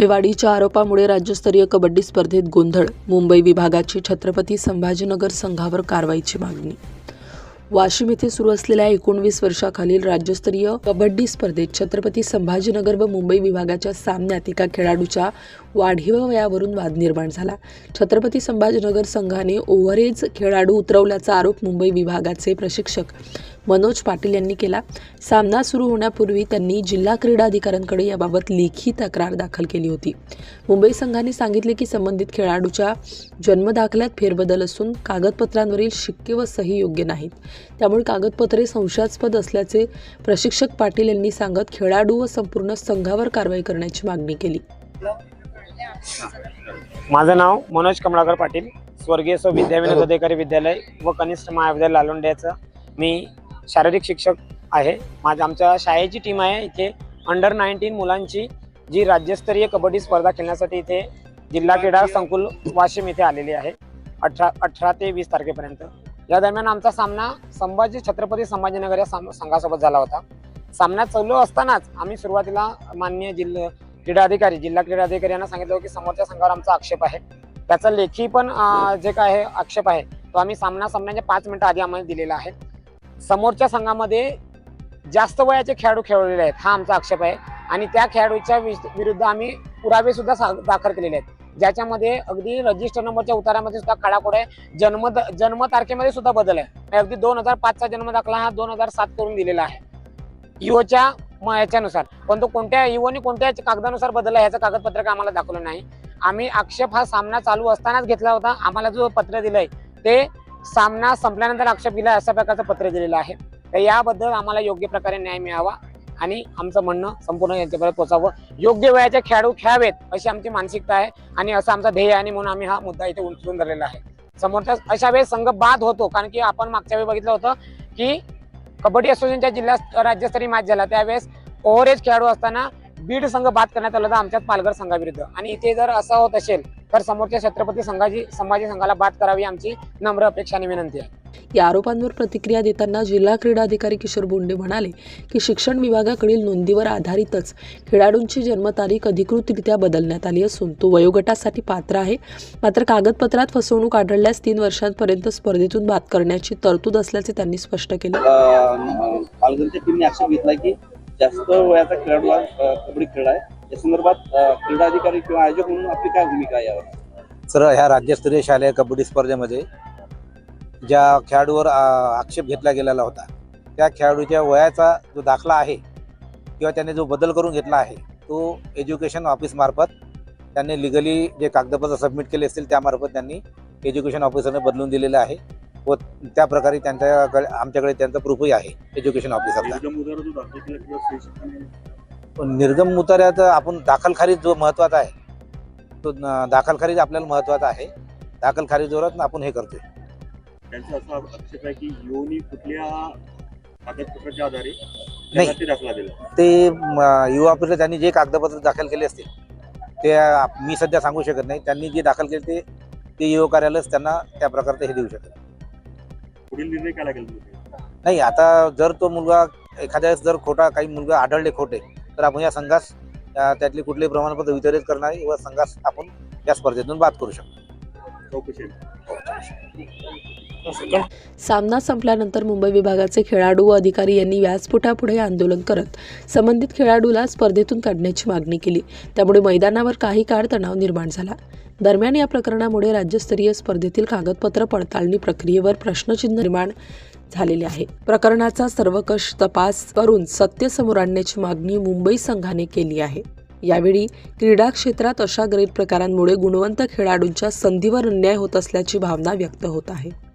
अभयवाडीच्या आरोपामुळे राज्यस्तरीय कबड्डी स्पर्धेत गोंधळ. मुंबई विभागाची छत्रपती संभाजीनगर संघावर कारवाईची मागणी. वाशिम येथे सुरू असलेल्या एकोणवीस वर्षाखालील राज्यस्तरीय कबड्डी स्पर्धेत छत्रपती संभाजीनगर व मुंबई विभागाच्या सामन्यात एका खेळाडूच्या वाढीव वयावरून वाद निर्माण झाला. छत्रपती संभाजीनगर संघाने ओव्हरेज खेळाडू उतरवल्याचा आरोप मुंबई विभागाचे प्रशिक्षक मनोज पाटील यांनी केला. सामना सुरू होण्यापूर्वी त्यांनी जिल्हा क्रीडा अधिकाऱ्यांकडे याबाबत लेखी तक्रार दाखल केली होती. मुंबई संघाने सांगितले की संबंधित खेळाडूच्या जन्मदाखल्यात फेरबदल असून कागदपत्रांवरील शिक्के व सही योग्य नाहीत. त्यामुळे कागदपत्रे संशयास्पद असल्याचे प्रशिक्षक पाटील यांनी सांगत खेळाडू व संपूर्ण संघावर कारवाई करण्याची मागणी केली. माझं नाव मनोज कमळाकर पाटील. स्वर्गीय स्व विद्याविनोद अधिकारी विद्यालय व कनिष्ठ महाविद्यालय लालोंड्याचं मी शारीरिक शिक्षक आहे. माझ्या आमच्या शाळेची टीम आहे. इथे अंडर नाईन्टीन मुलांची जी राज्यस्तरीय कबड्डी स्पर्धा खेळण्यासाठी इथे जिल्हा क्रीडा संकुल वाशिम इथे आलेली आहे. अठरा अठरा ते वीस तारखेपर्यंत. या दरम्यान आमचा सामना संभाजी छत्रपती संभाजीनगर या साम- संघासोबत झाला होता. सामना चालू असतानाच आम्ही सुरुवातीला माननीय जिल्हा क्रीडा अधिकारी जिल्हा क्रीडा अधिकारी यांना सांगितलं की समोरच्या संघावर आमचा आक्षेप आहे. त्याचा लेखी पण जे काय आहे आक्षेप आहे तो आम्ही सामना संपण्याच्या पाच मिनिटं आधी आम्हाला दिलेला आहे. समोरच्या संघामध्ये जास्त वयाचे खेळाडू खेळलेले आहेत हा आमचा आक्षेप आहे. आणि त्या खेळाडूच्या विरुद्ध आम्ही पुरावे सुद्धा सा- दाखल केलेले आहेत. ज्याच्यामध्ये अगदी रजिस्टर नंबरच्या उतारामध्ये सुद्धा काळाकोड आहे. जन्म जन्म तारखेमध्ये सुद्धा बदल आहे. अगदी दोन हजार पाचचा जन्म दाखला हा दोन हजार सात करून दिलेला आहे. इओच्या म याच्यानुसार पण तो कोणत्या इओने कोणत्या कागदानुसार बदलला ह्याचं कागदपत्रक आम्हाला दाखवलं नाही. आम्ही आक्षेप हा सामना चालू असतानाच घेतला होता. आम्हाला जो पत्र दिलंय ते सामना संपल्यानंतर आक्षेप दिला अशा प्रकारचं पत्र दिलेलं आहे. तर याबद्दल आम्हाला योग्य प्रकारे न्याय मिळावा आणि आमचं म्हणणं संपूर्ण यांच्यापर्यंत पोचावं योग्य वयाचे खेळाडू खेळावेत अशी आमची मानसिकता आहे आणि असं आमचा ध्येय आहे आणि म्हणून आम्ही हा मुद्दा इथे उचलून धरलेला आहे. समोरच्या अशा वेळेस संघ बाद होतो कारण की आपण मागच्या वेळी बघितलं होतं की कबड्डी असोसिएशनच्या जिल्हा राज्यस्तरीय मॅच झाला. त्यावेळेस ओव्हरेज खेळाडू असताना बीड संघ बाद करण्यात आला होता आमच्याच पालघर संघाविरुद्ध. आणि इथे जर असं होत असेल तर समोरच्या छत्रपती संघाची संभाजी संघाला बाद करावी आमची नम्र अपेक्षा आणि विनंती आहे. या आरोपांवर प्रतिक्रिया देताना जिल्हा क्रीडा अधिकारी किशोर बोंडे म्हणाले की शिक्षण विभागाकडील नोंदीवर आधारितच खेळाडूंची जन्मतारीख अधिकृतरित्या बदलण्यात आली असून तो वयोगटासाठी पात्र आहे. मात्र कागदपत्रात फसवणूक आढळल्यास तीन वर्षांपर्यंत स्पर्धेतून बाद करण्याची तरतूद असल्याचे त्यांनी स्पष्ट केले. टीमने आक्षेप घेतला की जास्त वयाचा खेळाडू कबड्डी खेळला आहे. या संदर्भात अं, क्रीडा अधिकारी किंवा आयोजक म्हणून आपली काय भूमिका आहे यावर? सर ह्या राज्यस्तरीय शालेय कबड्डी स्पर्धेमध्ये ज्या खेळाडूवर आक्षेप घेतला गेलेला होता त्या खेळाडूच्या वयाचा जो दाखला आहे किंवा त्याने जो बदल करून घेतला आहे तो एज्युकेशन ऑफिसमार्फत त्यांनी लिगली जे कागदपत्र सबमिट केले असतील त्यामार्फत त्यांनी एज्युकेशन ऑफिसरने बदलून दिलेलं आहे व त्या प्रकारे त्यांच्याकडे आमच्याकडे त्यांचा प्रूफही आहे एज्युकेशन ऑफिसरचा पण निर्गम मुताऱ्यात आपण दाखल खारीज जो महत्त्वाचा आहे तो दाखल खारीज आपल्याला महत्त्वाचा आहे. दाखल खारीजवरच आपण हे करतोय. त्यांचा असा आक्षेप आहे की योनी कुठल्या कागदपत्राच्या आधारे नाही. ते दाखला दिला. ते म, युवा पिढीला त्यांनी जे कागदपत्र दाखल केले असतील ते मी सध्या सांगू शकत नाही. त्यांनी जे दाखल केले ते ते युवा कार्यालयच त्यांना त्या प्रकारचं हे देऊ शकत पुढील निर्णय काय लागेल? नाही आता जर तो मुलगा एखाद्या जर खोटा काही मुलगा आढळले खोटे तर आपण या संघास त्या- त्यातले कुठलेही प्रमाणपत्र वितरित करणार व संघास आपण या स्पर्धेतून बाद करू शकतो. सामना संपल्यानंतर मुंबई विभागाचे खेळाडू व अधिकारी यांनी व्यासपीठापुढे आंदोलन करत संबंधित खेळाडूला स्पर्धेतून काढण्याची मागणी केली. त्यामुळे मैदानावर काही काळ तणाव निर्माण झाला. दरम्यान या प्रकरणामुळे राज्यस्तरीय स्पर्धेतील कागदपत्र पडताळणी प्रक्रियेवर प्रश्नचिन्ह निर्माण झालेले आहे. प्रकरणाचा सर्वकष तपास करून सत्य समोर आणण्याची मागणी मुंबई संघाने केली आहे. यावेळी क्रीडा क्षेत्रात अशा गैरप्रकारांमुळे गुणवंत खेळाडूंच्या संधीवर अन्याय होत असल्याची भावना व्यक्त होत आहे.